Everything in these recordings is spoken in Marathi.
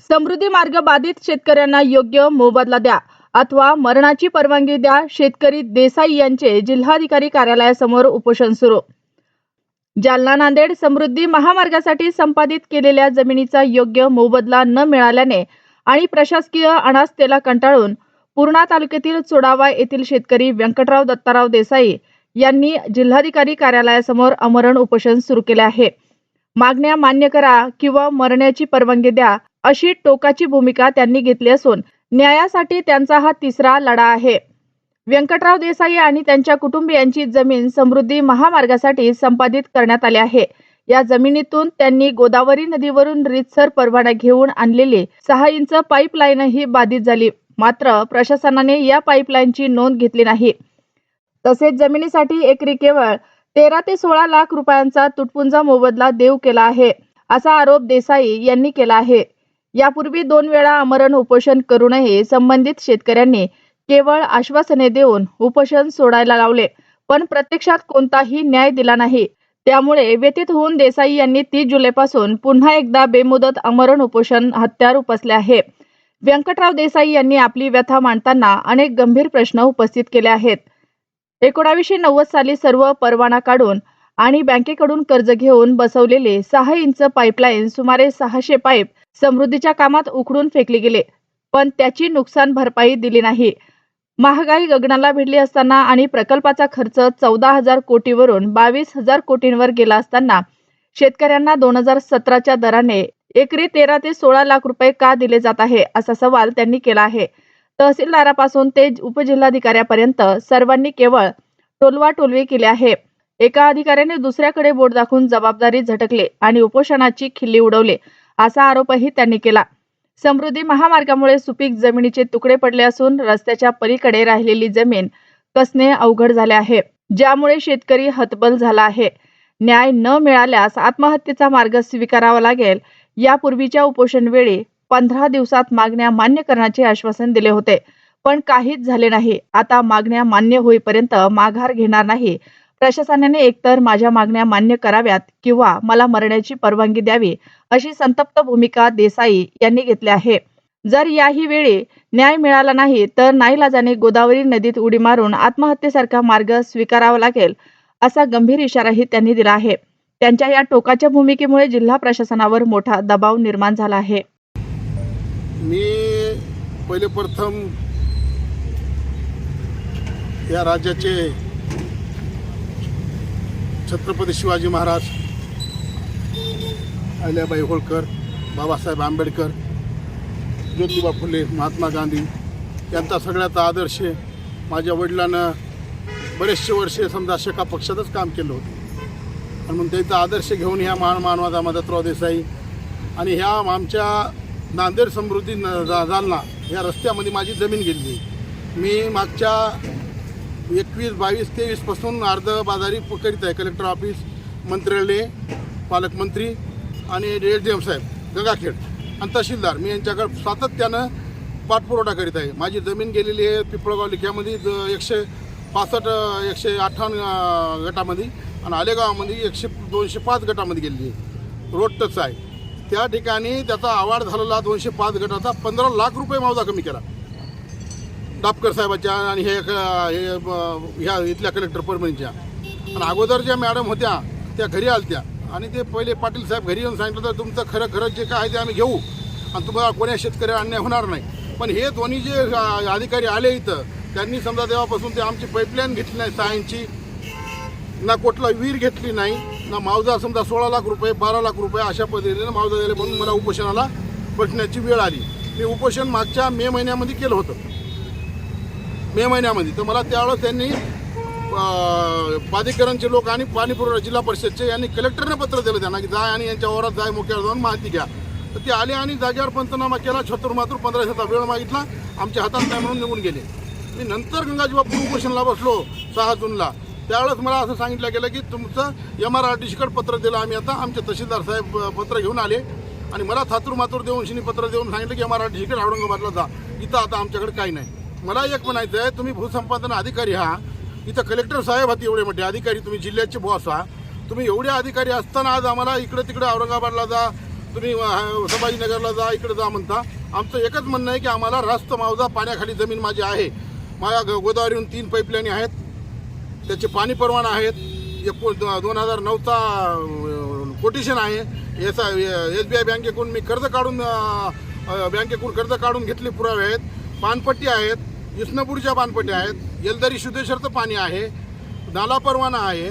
समृद्धी मार्ग बाधित शेतकऱ्यांना योग्य मोबदला द्या अथवा मरणाची परवानगी द्या. शेतकरी देसाई यांचे जिल्हाधिकारी कार्यालयासमोर उपोषण सुरू. जालना नांदेड समृद्धी महामार्गासाठी संपादित केलेल्या जमिनीचा योग्य मोबदला न मिळाल्याने आणि प्रशासकीय अनास्थेला कंटाळून पूर्णा तालुक्यातील चोडावा येथील शेतकरी व्यंकटराव दत्ताराव देसाई यांनी जिल्हाधिकारी कार्यालयासमोर अमरण उपोषण सुरू केले आहे. मागण्या मान्य करा किंवा मरण्याची परवानगी द्या. अशी टोकाची भूमिका त्यांनी घेतली असून न्यायासाठी त्यांचा हा तिसरा लढा आहे. व्यंकटराव देसाई आणि त्यांच्या कुटुंबियांची जमीन समृद्धी महामार्गासाठी संपादित करण्यात आली आहे. या जमिनीतून त्यांनी गोदावरी नदीवरून रितसर परवाना घेऊन आणलेली सहा इंच पाईपलाईनही बाधित झाली. मात्र प्रशासनाने या पाईपलाईनची नोंद घेतली नाही. तसेच जमिनीसाठी एकरी केवळ तेरा ते सोळा लाख रुपयांचा तुटपुंजा मोबदला देऊ केला आहे असा आरोप देसाई यांनी केला आहे. यापूर्वी दोन वेळा आमरण उपोषण करूनही संबंधित शेतकऱ्यांनी केवळ आश्वासने देऊन उपोषण सोडायला लावले. पण प्रत्यक्षात कोणताही न्याय दिला नाही. त्यामुळे व्यतीत होऊन देसाई यांनी तीस जुलैपासून पुन्हा एकदा बेमुदत आमरण उपोषण हत्यार उपसले आहे. व्यंकटराव देसाई यांनी आपली व्यथा मांडताना अनेक गंभीर प्रश्न उपस्थित केले आहेत. एकोणावीसशे नव्वद साली सर्व परवाना काढून आणि बँकेकडून कर्ज घेऊन बसवलेले सहा इंच पाईपलाईन सुमारे सहाशे पाईप समृद्धीच्या कामात उखडून फेकले गेले. पण त्याची नुकसान भरपाई दिली नाही. महागाई गगनाला भिडली असताना आणि प्रकल्पाचा खर्च चौदा हजार कोटीवरून बावीस हजार कोटींवर गेला असताना शेतकऱ्यांना दोन हजार सतराच्या दराने एकरी तेरा ते सोळा लाख रुपये का दिले जात आहे असा सवाल त्यांनी केला आहे. तहसीलदारापासून ते उपजिल्हाधिकाऱ्यापर्यंत सर्वांनी केवळ टोलवा टोलवी केली आहे. एका अधिकाऱ्याने दुसऱ्याकडे बोट दाखवून जबाबदारी झटकले आणि उपोषणाची खिल्ली उडवली. असा आरोपही त्यांनी केला. समृद्धी महामार्गामुळे सुपीक जमिनीचे तुकडे पडले असून रस्त्याच्या पलीकडे राहिलेली जमीन कसणे अवघड झाले आहे? ज्यामुळे शेतकरी हतबल झाला आहे. न्याय न मिळाल्यास आत्महत्येचा मार्ग स्वीकारावा लागेल. यापूर्वीच्या उपोषण वेळी पंधरा दिवसात मागण्या मान्य करण्याचे आश्वासन दिले होते. पण काहीच झाले नाही. आता मागण्या मान्य होईपर्यंत माघार घेणार नाही. प्रशासनाने एकतर माझ्या मागण्या मान्य कराव्यात किंवा मला मरण्याची परवानगी द्यावी अशी संतप्त भूमिका देसाई यांनी घेतली आहे. जर याही वेळी न्याय मिळाला नाही तर नाईलाजाने गोदावरी नदीत उडी मारून आत्महत्येसारखा मार्ग स्वीकारावा लागेल असा गंभीर इशाराही त्यांनी दिला आहे. त्यांच्या या टोकाच्या भूमिकेमुळे जिल्हा प्रशासनावर मोठा दबाव निर्माण झाला आहे. मी पहिले प्रथम या राज्याचे छत्रपती शिवाजी महाराज अहिल्याबाई होळकर बाबासाहेब आंबेडकर ज्योतिबा फुले महात्मा गांधी यांचा सगळ्याचा आदर्श माझ्या वडिलांना बरेचसे वर्षे समजा शेका पक्षातच काम केलं होतं. आणि म्हणून त्यांचा आदर्श घेऊन ह्या मान मानवाचा मदतराव देसाई आणि ह्या आमच्या नांदेड समृद्धी न- जा- जालना ह्या रस्त्यामध्ये माझी जमीन गेली. मी मागच्या एकवीस बावीस तेवीसपासून अर्ध बाजारी प- करीत आहे. कलेक्टर ऑफिस मंत्रालय पालकमंत्री आणि एस डी एम साहेब गंगाखेड. आणि तहसीलदार मी यांच्याकडे सातत्यानं पाठपुरवठा करीत आहे. माझी जमीन गेलेली आहे पिपळगाव लिख्यामध्ये द- एकशे पासष्ट एकशे अठ्ठावन्न गटामध्ये आणि आलेगावामध्ये एकशे दोनशे पाच गटामध्ये गेलेली आहे. रोड टच आहे. त्या ठिकाणी त्याचा आवाड झालेला दोनशे पाच गटाचा पंधरा लाख रुपये मावजा कमी केला. डापकर साहेबाच्या आणि हे हे ह्या इथल्या कलेक्टर परभणीच्या. आणि अगोदर ज्या मॅडम होत्या त्या घरी आलत्या. आणि ते पहिले पाटील साहेब घरी येऊन सांगितलं तर तुमचं खरं खरं जे काय आहे ते आम्ही घेऊ. आणि तुम्हाला कोण्या शेतकरी अन्याय होणार नाही. पण हे दोन्ही जे अधिकारी आले इथं त्यांनी समजा तेव्हापासून ते आमची पाईपलाईन घेतली नाही सायनची ना कुठला विहीर घेतली नाही ना मावजा समजा सोळा लाख रुपये बारा लाख रुपये अशा पद्धतीने मावजा दिले म्हणून मला उपोषणाला बसण्याची वेळ आली. मी उपोषण मागच्या मे महिन्यामध्ये केलं होतं. मे महिन्यामध्ये. तर मला त्यावेळेस त्यांनी प्राधिकरणचे लोक आणि पाणीपुरवठा जिल्हा परिषदचे यांनी कलेक्टरने पत्र दिलं त्यांना की जाय आणि यांच्या वरात जाय मुख्यावर जाऊन माहिती घ्या. तर ते आले आणि जागेवर पंचनामा केला छत्तर मात्र पंधरा दिवसाचा वेळ मागितला आमच्या हातात नाही म्हणून निघून गेले. मी नंतर गंगाजीबा बापू उपोषणला बसलो सहा जूनला. त्यावेळेस मला असं सांगितलं गेलं की तुमचं एम आर आर टी सीकडे पत्र दिलं आम्ही आता आमचे तहसीलदार साहेब पत्र घेऊन आले. आणि मला थातूर मातूर देऊन शिनी पत्र देऊन सांगितलं की एम आर आर टी सीकडे औरंगाबादला जा. इथं आता आमच्याकडे काही नाही. मला एक म्हणायचं आहे तुम्ही भूसंपादन अधिकारी हा. इथं कलेक्टर साहेब आहात एवढे मोठे अधिकारी तुम्ही जिल्ह्याचे बॉस आहात तुम्ही एवढे अधिकारी असताना आज आम्हाला इकडे तिकडे औरंगाबादला जा तुम्ही संभाजीनगरला जा इकडे जा म्हणता. आमचं एकच म्हणणं आहे की आम्हाला रास्त मावजा पाण्याखाली जमीन माझी आहे. माझ्या ग- गोदावरीहून तीन पाईपलाईनी आहेत. त्याचे पाणी परवाना आहेत. एक दोन हजार नऊचा कोटेशन आहे. एस एस बी आय बँकेकडून मी कर्ज काढून बँकेकडून कर्ज काढून घेतले पुरावे आहेत. पानपट्टी आहेत इस्नपूरच्या पानपट्ट्या आहेत येलदरी शुद्धेश्वरचं पाणी आहे नाला परवाना आहे.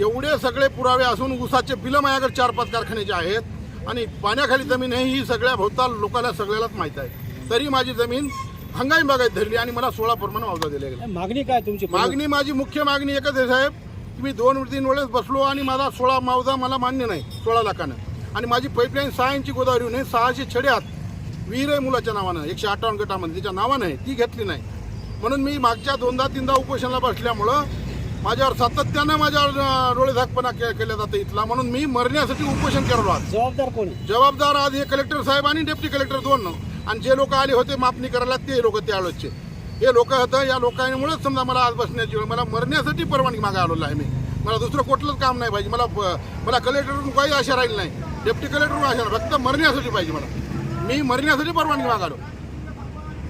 एवढे सगळे पुरावे असून ऊसाचे बिलं माझ्याकडे चार पाच कारखान्याचे आहेत. आणि पाण्याखाली जमीन आहे ही सगळ्या भोवताल लोकांना सगळ्यालाच माहीत आहे. तरी माझी जमीन हंगामी बागायत धरली आणि मला सोळा प्रमाणे वावजा दिला गेला. मागणी काय तुमची? मागणी माझी मुख्य मागणी एकच आहे साहेब. की मी दोन तीन वेळेस बसलो आणि मला सोळा मावजा मला मान्य नाही सोळा लाखानं. आणि माझी पाईपलाईन सहा इंची गोदावरी नाही सहाशे छडे आत. विहीर आहे मुलाच्या नावानं एकशे अठ्ठावन्न गटामध्ये तिच्या नावानं आहे ती घेतली नाही. म्हणून मी मागच्या दोनदा तीनदा उपोषणाला बसल्यामुळं माझ्यावर सातत्यानं माझ्यावर अं, डोळेझाकपणा के केला जातं इथला. म्हणून मी मरण्यासाठी उपोषण करलो आज जबाबदार कोण? जबाबदार आज हे कलेक्टर साहेब आणि डेप्टी कलेक्टर दोन. आणि जे लोक आले होते मापणी करायला ते लोक त्यावेळेसचे हे लोक होतं या लोकांमुळेच समजा मला आज बसण्याची वेळ मला मरण्यासाठी परवानगी मागा आलेलो आहे मी. मला दुसरं कुठलंच काम नाही पाहिजे. मला मला कलेक्टरकडून काही आशा राहील नाही. डेप्टी कलेक्टरकडून आशा फक्त मरण्यासाठी पाहिजे मला. मी मरण्यासाठी परवानगी मागालो.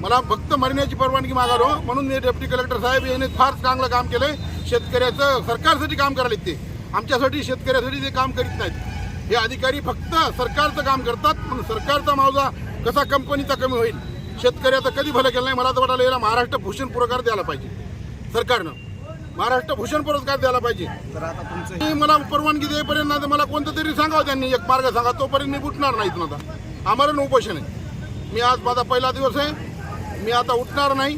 मला फक्त मरण्याची परवानगी मागालो. म्हणून मी डेप्टी कलेक्टर साहेब याने फार चांगलं काम केलंय. शेतकऱ्याचं सरकारसाठी काम करायला ते. आमच्यासाठी शेतकऱ्यासाठी ते काम करीत नाहीत. हे अधिकारी फक्त सरकारचं काम करतात. पण सरकारचा मावजा कसा कंपनीचा कमी होईल? शेतकऱ्याचं कधी भलं केलं नाही? मला तर वाटायला याला महाराष्ट्र भूषण पुरस्कार द्यायला पाहिजे. सरकारनं. महाराष्ट्र भूषण पुरस्कार द्यायला पाहिजे. मी मला परवानगी देईपर्यंत मला कोणतं तरी सांगावं त्यांनी. एक मार्ग सांगा. तोपर्यंत मी उठणार नाही इथून आता आम्हाला उपोषण आहे. मी आज माझा पहिला दिवस आहे. मी आता उठणार नाही.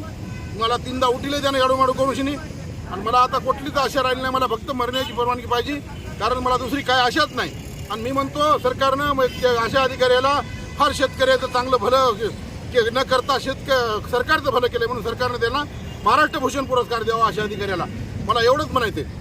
मला तीनदा उठले त्याने करूशी नाही आणि मला आता कुठलीच आशा राहिली नाही. मला फक्त मरण्याची परवानगी पाहिजे. कारण मला दुसरी काय आशाच नाही. आणि मी म्हणतो सरकारनं मग अशा अधिकाऱ्याला फार शेतकऱ्याचं चांगलं भलं के- न करता शेतक सरकारचं भलं केलं म्हणून सरकारनं त्यांना महाराष्ट्र भूषण पुरस्कार द्यावा अशा अधिकाऱ्याला. मला एवढंच म्हणायचं